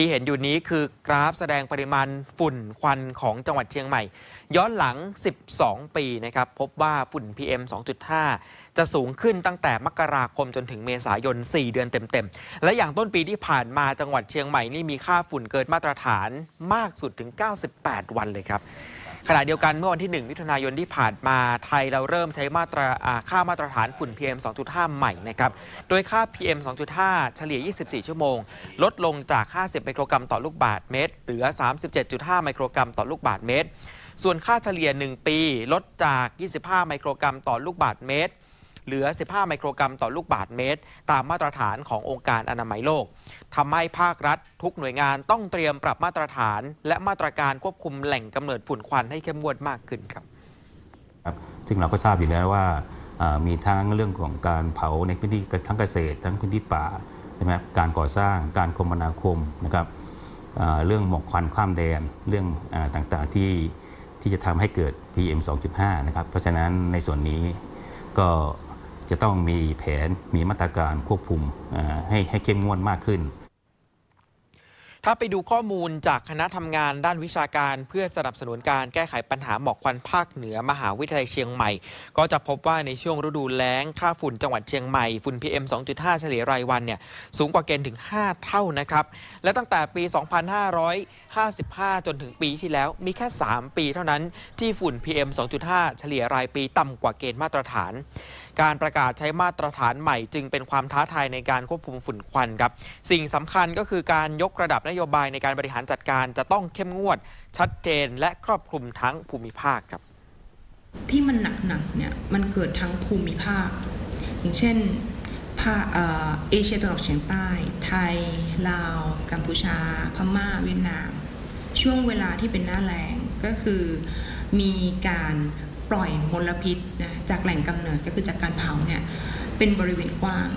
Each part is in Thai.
ที่เห็นอยู่นี้คือกราฟแสดงปริมาณฝุ่นควันของจังหวัดเชียงใหม่ ย้อนหลัง 12 ปีนะครับพบว่าฝุ่น PM 2.5 จะสูงขึ้นตั้งแต่มกราคมจนถึงเมษายน 4 เดือนเต็มๆ และอย่างต้นปีที่ผ่านมาจังหวัดเชียงใหม่นี่มีค่าฝุ่นเกินมาตรฐานมากสุดถึง 98 วันเลยครับ ขณะเดียวกันเมื่อวันที่ 1 มิถุนายนที่ผ่านมาไทยเราเริ่มใช้มาตราค่ามาตรฐานฝุ่น PM 2.5 ใหม่นะครับ โดยค่า PM 2.5 เฉลี่ย 24 ชั่วโมง ลดลงจาก 50 ไมโครกรัมต่อลูกบาศก์เมตร เหลือ 37.5 ไมโครกรัมต่อลูกบาศก์เมตร ส่วนค่าเฉลี่ย 1 ปี ลดจาก 25 ไมโครกรัมต่อลูกบาศก์เมตร เหลือ 15 ไมโครกรัมต่อลูกบาศก์เมตร ตามมาตรฐานขององค์การอนามัยโลกทำให้ภาครัฐทุกหน่วยงานต้องเตรียมปรับมาตรฐาน และมาตรการควบคุมแหล่งกำเนิดฝุ่นควันให้เข้มงวดมากขึ้นครับครับซึ่งเราก็ทราบอยู่แล้วว่ามีทั้งเรื่องของการเผาในพื้นที่ทั้งเกษตร ทั้งพื้นที่ป่าใช่ไหมครับการก่อสร้างการคมนาคมนะครับเรื่องหมอกควันข้ามแดนเรื่องอต่างๆที่ที่จะทำให้เกิด PM 2.5 นะครับ เพราะฉะนั้นในส่วนนี้ก็ จะต้องมีแผนมีมาตรการควบคุมให้ให้เข้มงวดมากขึ้น ถ้าไปดูข้อมูลจากคณะทำงานด้านวิชาการ เพื่อสนับสนุนการแก้ไขปัญหาหมอกควันภาคเหนือมหาวิทยาลัยเชียงใหม่ ก็จะพบว่าในช่วงฤดูแล้งค่าฝุ่นจังหวัดเชียงใหม่ฝุ่น PM 2.5 เฉลี่ยรายวันเนี่ยสูงกว่าเกณฑ์ถึง 5 เท่านะครับ และตั้งแต่ปี 2555 จนถึงปีที่แล้วมีแค่ 3 ปีเท่านั้นที่ฝุ่น PM 2.5 เฉลี่ยรายปีต่ำกว่าเกณฑ์มาตรฐาน การประกาศใช้มาตรฐานใหม่ จึงเป็นความท้าทายในการควบคุมฝุ่นควันครับ สิ่งสำคัญก็คือการยกระดับนโยบายในการบริหารจัดการจะต้องเข้มงวด ชัดเจนและครอบคลุมทั้งภูมิภาคครับ ที่มันหนักๆเนี่ยมันเกิดทั้งภูมิภาค อย่างเช่นภาคเอเชียตะวันออกเฉียงใต้ ไทย ลาว กัมพูชา พม่า เวียดนาม ช่วงเวลาที่เป็นหน้าแล้งก็คือมีการ ปล่อยมลพิษนะจากแหล่งกำเนิดก็คือจากการเผาเนี่ยเป็นบริเวณกว้าง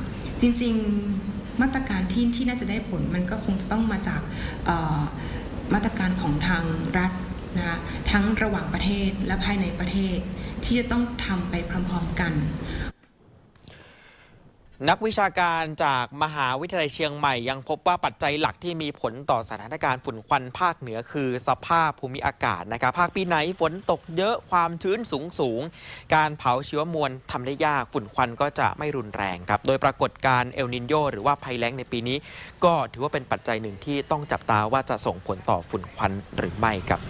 จริง ๆมาตรการที่ที่น่าจะได้ผลมันก็คงจะต้องมาจากมาตรการของทางรัฐนะคะทั้งระหว่างประเทศและภายในประเทศที่จะต้องทำไปพร้อม ๆกัน นักวิชาการจากมหาวิทยาลัยเชียงใหม่ยังพบว่าปัจจัยหลักที่มีผลต่อสถานการณ์ฝุ่นควันภาคเหนือคือสภาพภูมิอากาศนะครับภาคปีไหนฝนตกเยอะความชื้นสูงสูง การเผาชีวมวลทำได้ยากฝุ่นควันก็จะไม่รุนแรงครับ โดยปรากฏการณ์เอลนินโยหรือว่าภัยแล้งในปีนี้ ก็ถือว่าเป็นปัจจัยหนึ่งที่ต้องจับตาว่าจะส่งผลต่อฝุ่นควันหรือไม่ครับ